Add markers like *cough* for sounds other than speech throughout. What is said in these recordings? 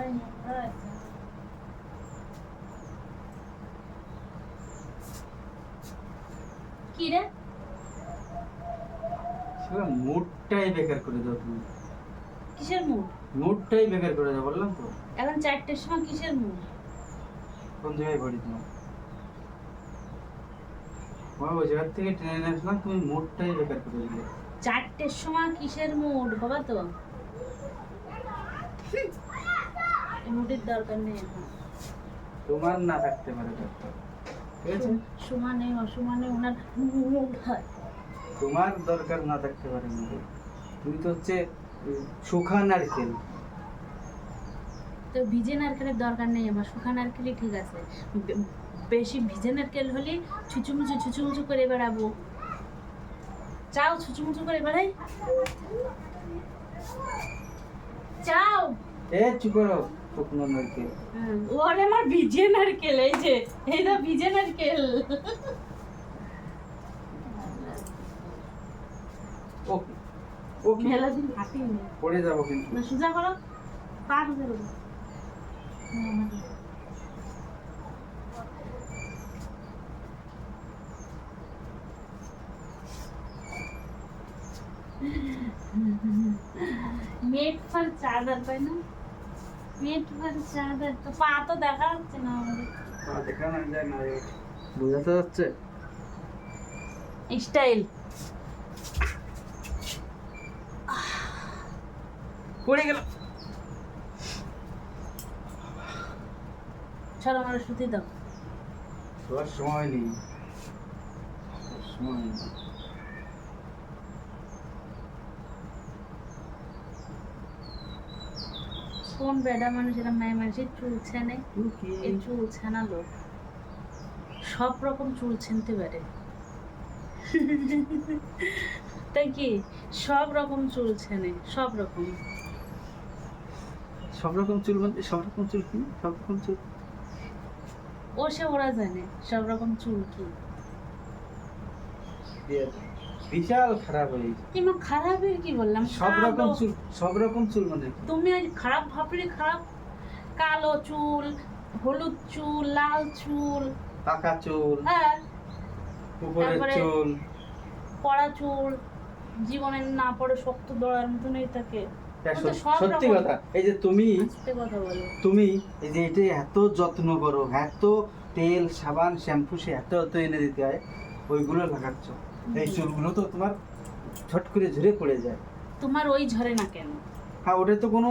মাথায় মোটা আছে কি রে? সেটা মুডটাই বেকার করে দাও তুমি। কিসের মুড? মুডটাই বেকার করে দাও বললাম তো। এখন চারটের সময় কিসের মুড? কোন জায়গায় বাড়ি তোমার বাবা ওই জায়গার থেকে ট্রেনে আসলাম তুমি মুডটাই বেকার করে দিলে। চারটের সময় কিসের মুড বাবা তো? *laughs* মুডের দরকার নেই এখন। তোমার না থাকতে পারে দরকার ঠিক আছে? সমানে অসমানে ওনার মুড হয় তোমার দরকার না থাকতে পারে মুডে তুমি তো হচ্ছে শুখা নারকেল। তো ভিজে নারকেলের দরকার নেই আমার শুকা নারকেলই ঠিক আছে। বেশি ভিজে নারকেল হলে ছুচুমুচু ছুচুমুচু করে বেড়াবো। চাও ছুচুমুচু করে বেড়াই। চাও। এ চুপ করো। শুকনো নারকেল। ওরে আমার ভিজে নারকেল এই যে এই তো ভিজে নারকেল। ওকে ওকে। মেলা দিন হাঁটিনি পড়ে যাব কিন্তু। না সোজা করো। পা সোজা করো মেট ফর চাদর পাই না মেট ফর চাদর তো পা তো দেখা যাচ্ছে না আমাদের। পা দেখা না যায় না রে। বোঝাতে যাচ্ছে? স্টাইল। পড়ে গেল। চলো আমার শুতে দাও। সময় নেই। সময় নেই। কোন বেডা মানুষ এরা মায়ের মানুষের চুল ছেনে। এই চুল ছেনা লোক। সব রকম চুল ছিনতে পারে। তাই কি? সব রকম চুল ছেনে সব রকম। সব রকম চুল বলতে সব রকম চুল কি? সব রকম চুল? ও সে ওরা জানে সব রকম চুল কি? বিশাল খারাপ হয়ে গেছে। কিংবা খারাপের কি বললাম? সব রকম চুল সব রকম চুল মানে তুমি আজ খারাপ ভাবলে খারাপ। কালো চুল হলুদ চুল লাল চুল। পাকা চুল হ্যাঁ। উপরের চুল। পড়া চুল জীবনে না পড়ে শক্ত দড়ার মতনই থাকে সব সত্যি কথা এই যে তুমি তুমি এই যে এটা এত যত্ন করো এত তেল সাবান শ্যাম্পু সে এত এত এনে দিতে হয় ওইগুলো লাগাচ্ছ। এই চুলগুলো তো তোমার ছট করে ঝরে পড়ে যায়। তোমার ওই ঝরে না কেন? হ্যাঁ ওটা তো কোনো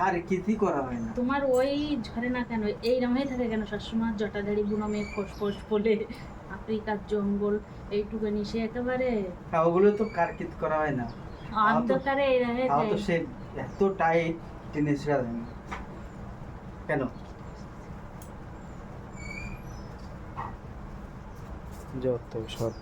কার কিতি করা হয় না। তোমার ওই ঝরে না কেন? এই রকমই থাকে কেন? সবসময় জটাধারি বুনো মেয়ে ফোস ফোস বলে আফ্রিকার জঙ্গল এইটুকুনি সে একেবারে? হ্যাঁ ওগুলো তো কার কিত করা হয় না। অন্ধকারে এই রকমই তাও তো সে এত টাইট টেনে ছেড়া না। কেন? যত সব